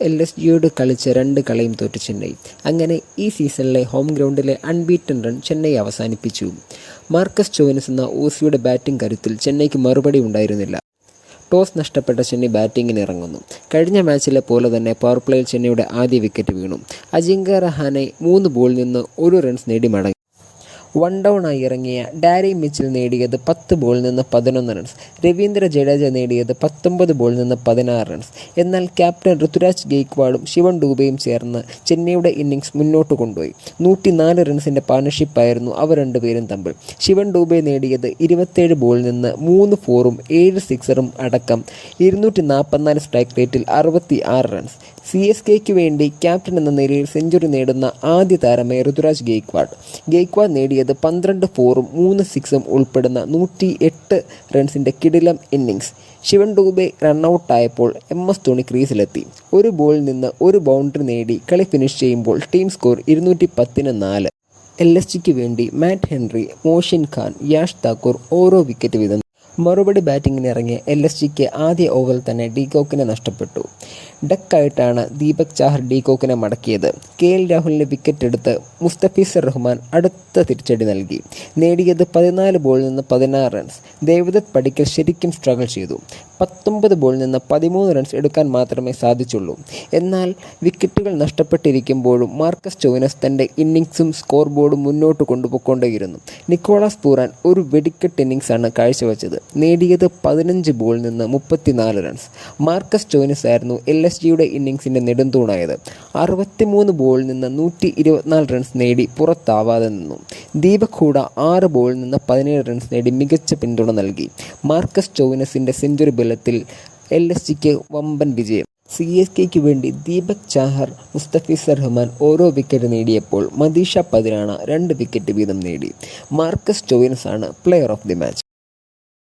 L S ജിയോട് കളിച്ച രണ്ട് കളിയും തോറ്റ് ചെന്നൈ. അങ്ങനെ ഈ സീസണിലെ ഹോം ഗ്രൗണ്ടിലെ അൺബീറ്റൻ റൺ ചെന്നൈ അവസാനിപ്പിച്ചു. മാർക്കസ് ചോവനസ് എന്ന ഓസിയുടെ ബാറ്റിംഗ് കരുത്തിൽ ചെന്നൈക്ക് മറുപടി ഉണ്ടായിരുന്നില്ല. ടോസ് നഷ്ടപ്പെട്ട ചെന്നൈ ബാറ്റിങ്ങിന് ഇറങ്ങുന്നു. കഴിഞ്ഞ മാച്ചിലെ പോലെ തന്നെ പവർ പ്ലേയിൽ ചെന്നൈയുടെ ആദ്യ വിക്കറ്റ് വീണു. അജിങ്ക റഹാനെ മൂന്ന് ബോളിൽ നിന്ന് ഒരു റൺസ് നേടി മടങ്ങി. വൺ ഡൗൺ ആയി ഇറങ്ങിയ ഡാരി മിച്ചിൽ നേടിയത് പത്ത് ബോളിൽ നിന്ന് പതിനൊന്ന് റൺസ് രവീന്ദ്ര ജഡേജ നേടിയത് പത്തൊമ്പത് ബോളിൽ നിന്ന് പതിനാറ് റൺസ് എന്നാൽ ക്യാപ്റ്റൻ ഋതുരാജ് ഗെയ്ക്വാഡും ശിവൻ ഡൂബയും ചേർന്ന് ചെന്നൈയുടെ ഇന്നിംഗ്സ് മുന്നോട്ട് കൊണ്ടുപോയി. നൂറ്റിനാല് റൺസിന്റെ പാർട്ണർഷിപ്പായിരുന്നു അവർ രണ്ടുപേരും തമ്മിൽ. ശിവൻ ഡൂബെ നേടിയത് ഇരുപത്തേഴ് ബോളിൽ നിന്ന് മൂന്ന് ഫോറും ഏഴ് സിക്സറും അടക്കം ഇരുന്നൂറ്റി നാൽപ്പത്തിനാല് സ്ട്രൈക്ക് റേറ്റിൽ അറുപത്തി ആറ് റൺസ് സി എസ് കെക്ക് വേണ്ടി ക്യാപ്റ്റൻ എന്ന നിലയിൽ സെഞ്ചുറി നേടുന്ന ആദ്യ താരമായി ഋതുരാജ് ഗെയ്ക്വാഡ് ഗെയ്ക്വാഡ് നേടിയത് പന്ത്രണ്ട് ഫോറും മൂന്ന് സിക്സും ഉൾപ്പെടുന്ന നൂറ്റി എട്ട് റൺസിന്റെ കിടിലം ഇന്നിങ്സ് ശിവൻ ഡൂബെ റണ്ണൌട്ടായപ്പോൾ എം എസ് ധോണി ക്രീസിലെത്തി. ഒരു ബോളിൽ നിന്ന് ഒരു ബൗണ്ടറി നേടി കളി ഫിനിഷ് ചെയ്യുമ്പോൾ ടീം സ്കോർ ഇരുന്നൂറ്റി പത്തിന് നാല്. എൽ എസ് ജിക്ക് വേണ്ടി മാറ്റ് ഹെൻറി മോഷിൻ ഖാൻ യാഷ് താക്കൂർ ഓരോ വിക്കറ്റ് വീതം മറുപടി ബാറ്റിങ്ങിന് ഇറങ്ങിയ എൽ എസ് ജിക്ക് ആദ്യ ഓവറിൽ തന്നെ ഡീകോക്കിനെ നഷ്ടപ്പെട്ടു. ഡക്കായിട്ടാണ് ദീപക് ചാഹർ ഡീകോക്കിനെ മടക്കിയത്. കെ എൽ രാഹുലിന് വിക്കറ്റ് എടുത്ത് മുസ്തഫീസർ റഹ്മാൻ അടുത്ത തിരിച്ചടി നൽകി. നേടിയത് പതിനാല് ബോളിൽ നിന്ന് പതിനാറ് റൺസ്. ദേവദത്ത് പടിക്കൽ ശരിക്കും സ്ട്രഗിൾ ചെയ്തു. പത്തൊമ്പത് ബോളിൽ നിന്ന് പതിമൂന്ന് റൺസ് എടുക്കാൻ മാത്രമേ സാധിച്ചുള്ളൂ. എന്നാൽ വിക്കറ്റുകൾ നഷ്ടപ്പെട്ടിരിക്കുമ്പോഴും മാർക്കസ് ചോവിനസ് തന്റെ ഇന്നിങ്സും സ്കോർ ബോർഡും മുന്നോട്ട് കൊണ്ടുപോയിക്കൊണ്ടേയിരുന്നു. നിക്കോളാസ് പൂറാൻ ഒരു വെടിക്കെട്ട് ഇന്നിങ്സാണ് കാഴ്ചവെച്ചത്. നേടിയത് പതിനഞ്ച് ബോളിൽ നിന്ന് മുപ്പത്തിനാല് റൺസ് മാർക്കസ് ചോവിനസ് ആയിരുന്നു എൽ എസ് ജിയുടെ ഇന്നിങ്സിന്റെ നെടുന്തൂണായത് അറുപത്തിമൂന്ന് ബോളിൽ നിന്ന് നൂറ്റി റൺസ് നേടി പുറത്താവാതെ നിന്നു. ദീപക് ഹൂഡ ആറ് ബോളിൽ നിന്ന് പതിനേഴ് റൺസ് നേടി മികച്ച പിന്തുണ നൽകി. മാർക്കസ് ചോവിനസിന്റെ സെഞ്ചുറി ബലത്തിൽ എൽ എസ് ജിക്ക് വമ്പൻ വിജയം. സി എസ് കെക്ക് വേണ്ടി ദീപക് ചാഹർ മുസ്തഫീസർ റഹ്മാൻ ഓരോ വിക്കറ്റ് നേടിയപ്പോൾ മദീഷ പതിരാണ രണ്ട് വിക്കറ്റ് വീതം നേടി. മാർക്കസ് ചോവിനസ് ആണ് പ്ലെയർ ഓഫ് ദി മാച്ച്